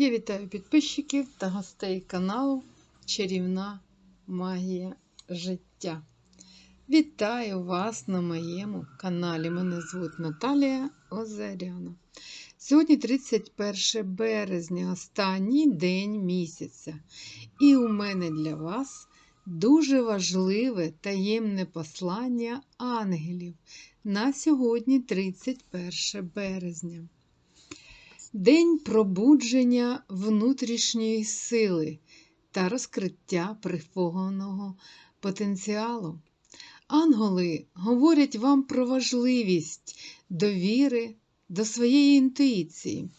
Я вітаю підписчиків та гостей каналу Чарівна Магія Життя. Вітаю вас на моєму каналі. Мене звуть Наталія Озаряна. Сьогодні 31 березня, останній день місяця. І у мене для вас дуже важливе таємне послання ангелів на сьогодні 31 березня. День пробудження внутрішньої сили та розкриття прихованого потенціалу. Анголи говорять вам про важливість довіри до своєї інтуїції.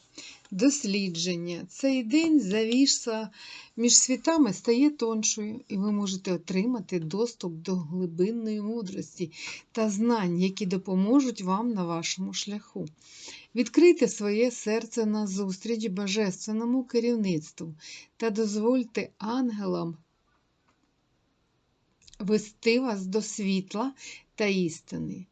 Дослідження. Цей день завіса між світами стає тоншою, і ви можете отримати доступ до глибинної мудрості та знань, які допоможуть вам на вашому шляху. Відкрийте своє серце на зустріч божественному керівництву та дозвольте ангелам вести вас до світла та істини.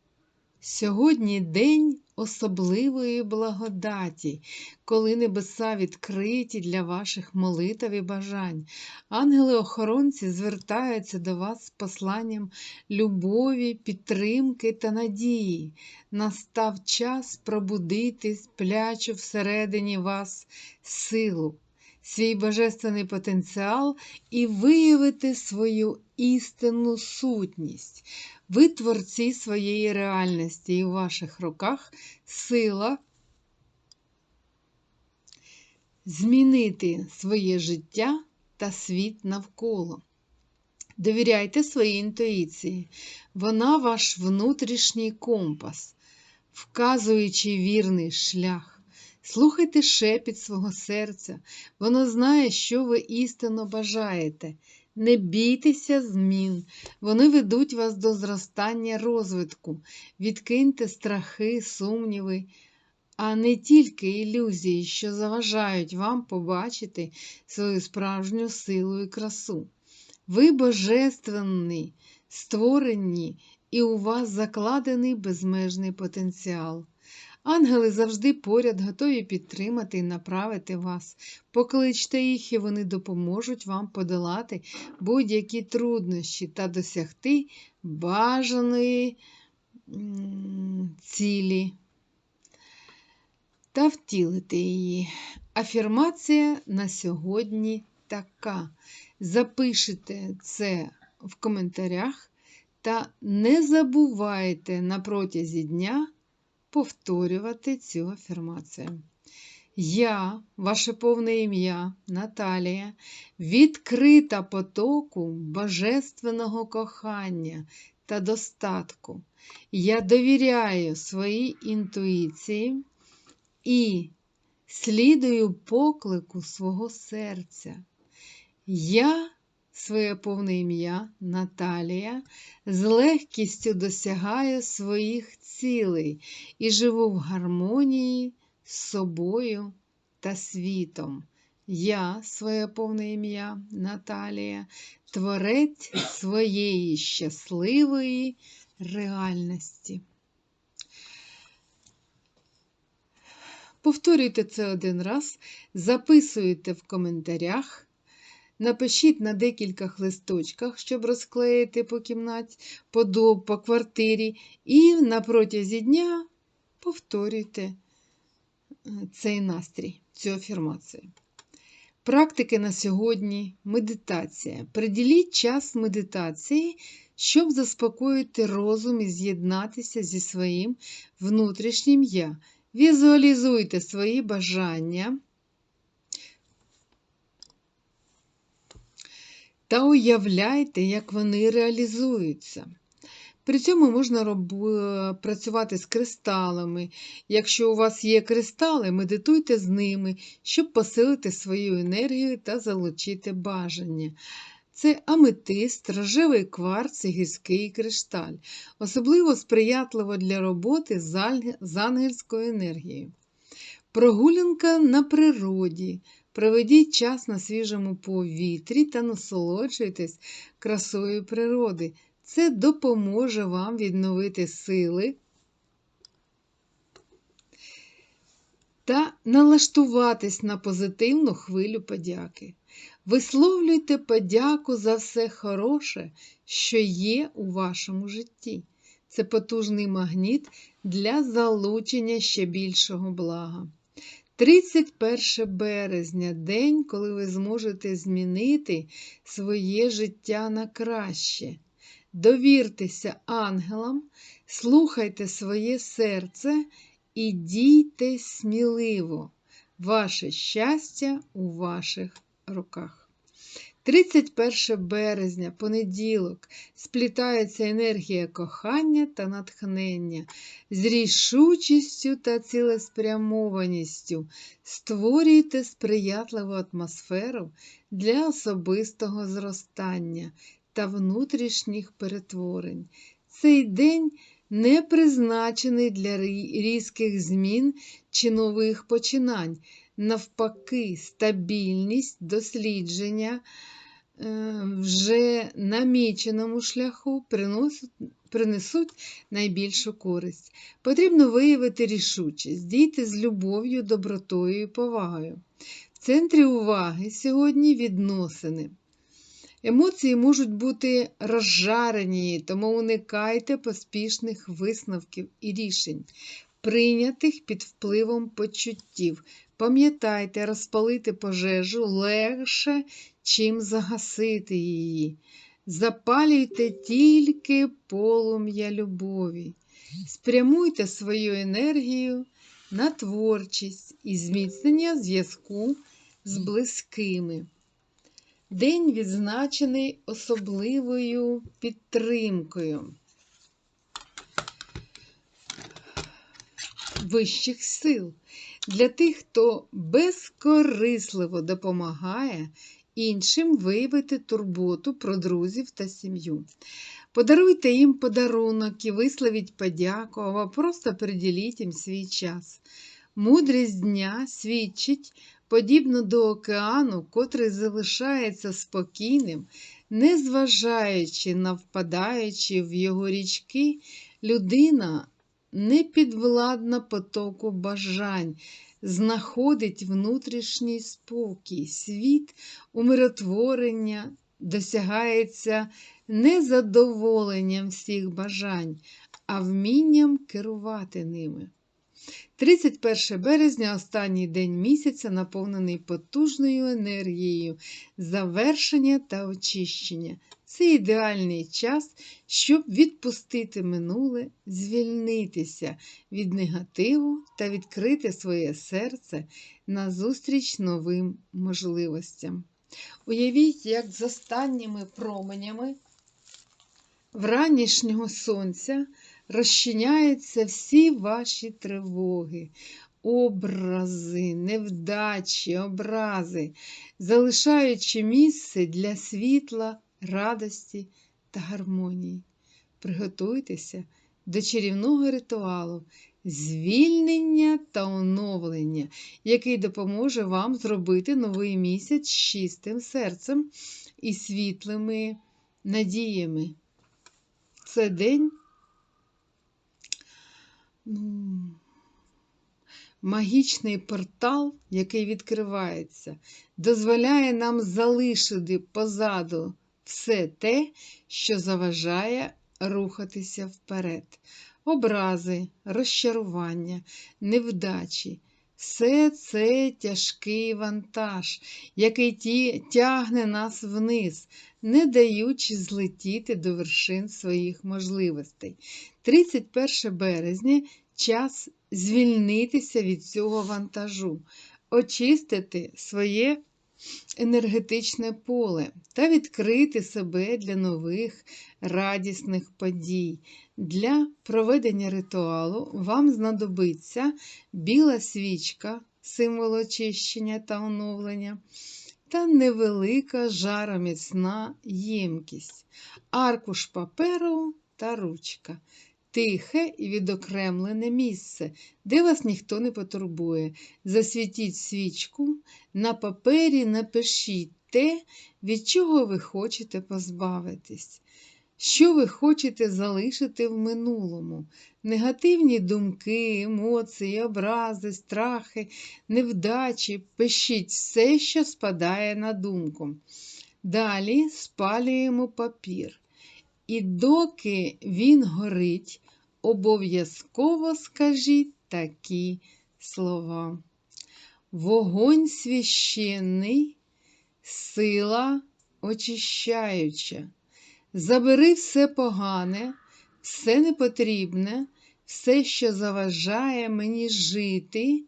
Сьогодні день особливої благодаті, коли небеса відкриті для ваших молитв і бажань. Ангели-охоронці звертаються до вас з посланням любові, підтримки та надії. Настав час пробудити сплячу всередині вас силу, свій божественний потенціал і виявити свою істинну сутність. Ви творці своєї реальності, і у ваших руках сила змінити своє життя та світ навколо. Довіряйте своїй інтуїції, вона ваш внутрішній компас, вказуючи вірний шлях. Слухайте шепіт свого серця, воно знає, що ви істинно бажаєте. Не бійтеся змін, вони ведуть вас до зростання розвитку. Відкиньте страхи, сумніви, а не тільки ілюзії, що заважають вам побачити свою справжню силу і красу. Ви божественні, створені, і у вас закладений безмежний потенціал. Ангели завжди поряд готові підтримати і направити вас. Покличте їх, і вони допоможуть вам подолати будь-які труднощі та досягти бажаної цілі та втілити її. Афірмація на сьогодні така. Запишите це в коментарях та не забувайте на протязі дня повторювати цю афірмацію. Я, ваше повне ім'я, Наталія, відкрита потоку божественного кохання та достатку. Я довіряю своїй інтуїції і слідую поклику свого серця. Я своє повне ім'я Наталія, з легкістю досягаю своїх цілей і живу в гармонії з собою та світом. Я, своє повне ім'я Наталія, творець своєї щасливої реальності. Повторюйте це один раз, записуйте в коментарях. Напишіть на декількох листочках, щоб розклеїти по кімнаті, по дому, по квартирі, і на протязі дня повторюйте е, цей настрій, цю афірмацію. Практики на сьогодні медитація. Приділіть час медитації, щоб заспокоїти розум і з'єднатися зі своїм внутрішнім я. Візуалізуйте свої бажання. Та уявляйте, як вони реалізуються. При цьому можна роб... працювати з кристалами. Якщо у вас є кристали, медитуйте з ними, щоб посилити свою енергію та залучити бажання. Це аметист, рожевий кварц і гірський кришталь, особливо сприятливо для роботи з ангельською енергією. Прогулянка на природі. Проведіть час на свіжому повітрі та насолоджуйтесь красою природи. Це допоможе вам відновити сили та налаштуватись на позитивну хвилю подяки. Висловлюйте подяку за все хороше, що є у вашому житті. Це потужний магніт для залучення ще більшого блага. 31 березня день, коли ви зможете змінити своє життя на краще. Довіртеся ангелам, слухайте своє серце і дійте сміливо. Ваше щастя у ваших руках. 31 березня, понеділок, сплітається енергія кохання та натхнення, з рішучістю та цілеспрямованістю. Створюйте сприятливу атмосферу для особистого зростання та внутрішніх перетворень. Цей день не призначений для різких змін чи нових починань. Навпаки, стабільність дослідження вже наміченому шляху принесуть найбільшу користь. Потрібно виявити рішучість, дійти з любов'ю, добротою і повагою. В центрі уваги сьогодні відносини. Емоції можуть бути розжарені, тому уникайте поспішних висновків і рішень, прийнятих під впливом почуттів. Пам'ятайте, розпалити пожежу легше, чим загасити її. Запалюйте тільки полум'я любові, спрямуйте свою енергію на творчість і зміцнення зв'язку з близькими. День відзначений особливою підтримкою вищих сил для тих, хто безкорисливо допомагає іншим виявити турботу про друзів та сім'ю. Подаруйте їм подарунок і висловіть подяку, або просто приділіть їм свій час. Мудрість дня свідчить подібно до океану, котрий залишається спокійним, незважаючи на впадаючи в його річки, людина не підвладна потоку бажань, знаходить внутрішній спокій, світ умиротворення досягається не задоволенням всіх бажань, а вмінням керувати ними. 31 березня останній день місяця, наповнений потужною енергією, завершення та очищення. Це ідеальний час, щоб відпустити минуле, звільнитися від негативу та відкрити своє серце назустріч новим можливостям. Уявіть, як з останніми променями вранішнього сонця розчиняються всі ваші тривоги, образи, невдачі, образи, залишаючи місце для світла, радості та гармонії. Приготуйтеся до чарівного ритуалу, звільнення та оновлення, який допоможе вам зробити новий місяць з чистим серцем і світлими надіями. Це день ну, магічний портал, який відкривається, дозволяє нам залишити позаду все те, що заважає рухатися вперед. Образи, розчарування, невдачі. Все це тяжкий вантаж, який тягне нас вниз, не даючи злетіти до вершин своїх можливостей. 31 березня час звільнитися від цього вантажу, очистити своє енергетичне поле та відкрити себе для нових радісних подій. Для проведення ритуалу вам знадобиться біла свічка, символ очищення та оновлення, та невелика жароміцна ємкість, аркуш паперу та ручка. Тихе і відокремлене місце, де вас ніхто не потурбує. Засвітіть свічку, на папері напишіть те, від чого ви хочете позбавитись. Що ви хочете залишити в минулому? Негативні думки, емоції, образи, страхи, невдачі. Пишіть все, що спадає на думку. Далі спалюємо папір. І доки він горить, обов'язково скажіть такі слова. Вогонь священний, сила очищаюча. Забери все погане, все непотрібне, все, що заважає мені жити,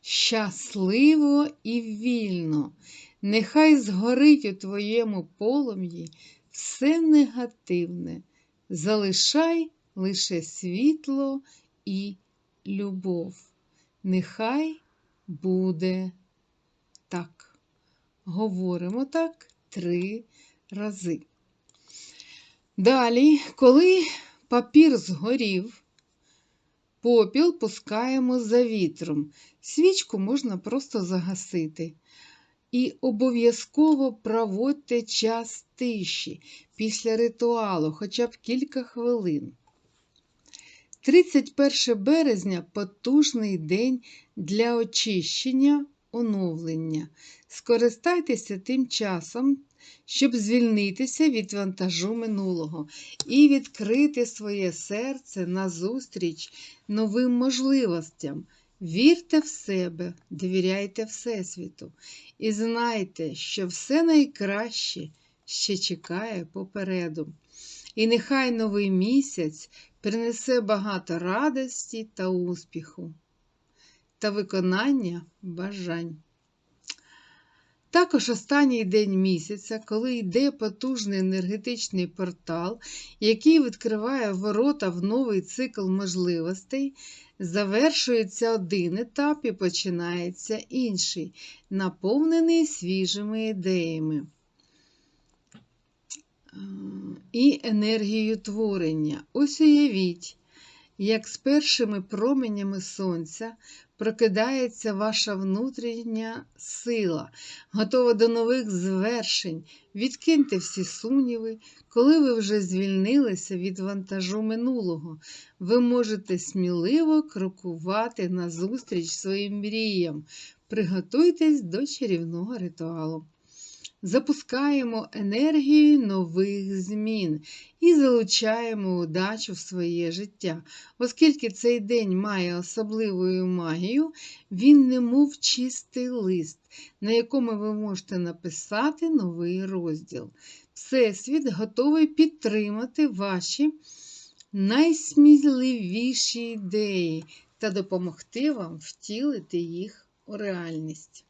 щасливо і вільно. Нехай згорить у твоєму полум'ї все негативне, залишай лише світло і любов. Нехай буде так. Говоримо так три рази. Далі, коли папір згорів, попіл пускаємо за вітром. Свічку можна просто загасити. І обов'язково проводьте час тиші після ритуалу, хоча б кілька хвилин. 31 березня потужний день для очищення, оновлення. Скористайтеся тим часом, щоб звільнитися від вантажу минулого і відкрити своє серце назустріч новим можливостям. Вірте в себе, довіряйте Всесвіту і знайте, що все найкраще ще чекає попереду. І нехай новий місяць принесе багато радості та успіху та виконання бажань. Також останній день місяця, коли йде потужний енергетичний портал, який відкриває ворота в новий цикл можливостей, завершується один етап і починається інший, наповнений свіжими ідеями і енергією творення. Ось уявіть, як з першими променями сонця прокидається ваша внутрішня сила, готова до нових звершень. Відкиньте всі сумніви, коли ви вже звільнилися від вантажу минулого, ви можете сміливо крокувати назустріч своїм мріям. Приготуйтесь до чарівного ритуалу запускаємо енергію нових змін і залучаємо удачу в своє життя. Оскільки цей день має особливу магію, він немов чистий лист, на якому ви можете написати новий розділ. Всесвіт готовий підтримати ваші найсміливіші ідеї та допомогти вам втілити їх у реальність.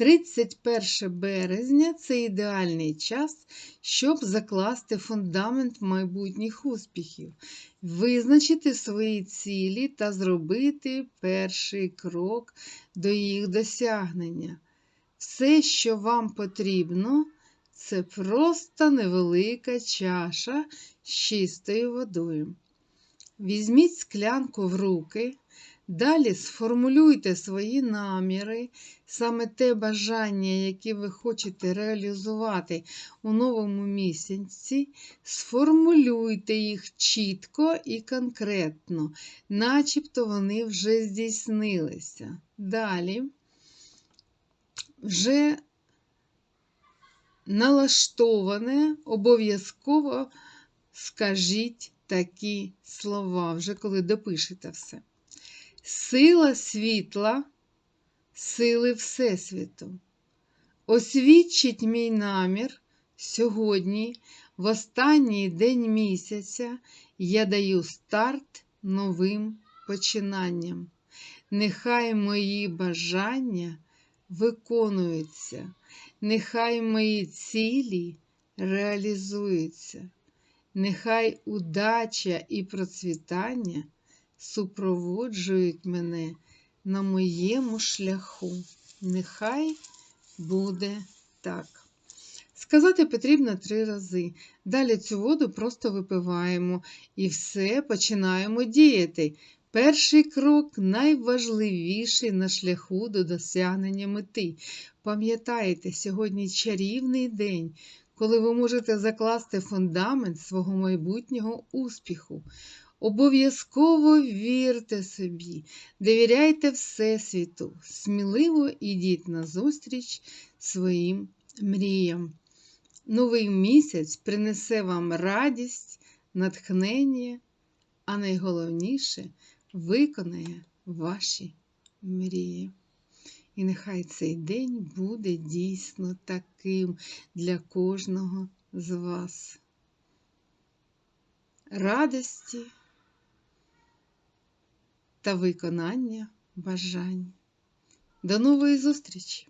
31 березня це ідеальний час, щоб закласти фундамент майбутніх успіхів, визначити свої цілі та зробити перший крок до їх досягнення. Все, що вам потрібно, це просто невелика чаша з чистою водою. Візьміть склянку в руки. Далі сформулюйте свої наміри, саме те бажання, яке ви хочете реалізувати у новому місяці, сформулюйте їх чітко і конкретно, начебто вони вже здійснилися. Далі вже налаштоване, обов'язково скажіть такі слова, вже коли допишете все. Сила світла, сили Всесвіту. Освідчить мій намір сьогодні, в останній день місяця, я даю старт новим починанням. Нехай мої бажання виконуються, нехай мої цілі реалізуються, нехай удача і процвітання супроводжують мене на моєму шляху. Нехай буде так. Сказати потрібно три рази. Далі цю воду просто випиваємо і все починаємо діяти. Перший крок найважливіший на шляху до досягнення мети. Пам'ятайте, сьогодні чарівний день, коли ви можете закласти фундамент свого майбутнього успіху. Обов'язково вірте собі, довіряйте Всесвіту, сміливо ідіть назустріч своїм мріям. Новий місяць принесе вам радість, натхнення, а найголовніше виконає ваші мрії. І нехай цей день буде дійсно таким для кожного з вас. Радості та виконання бажань. До нової зустрічі!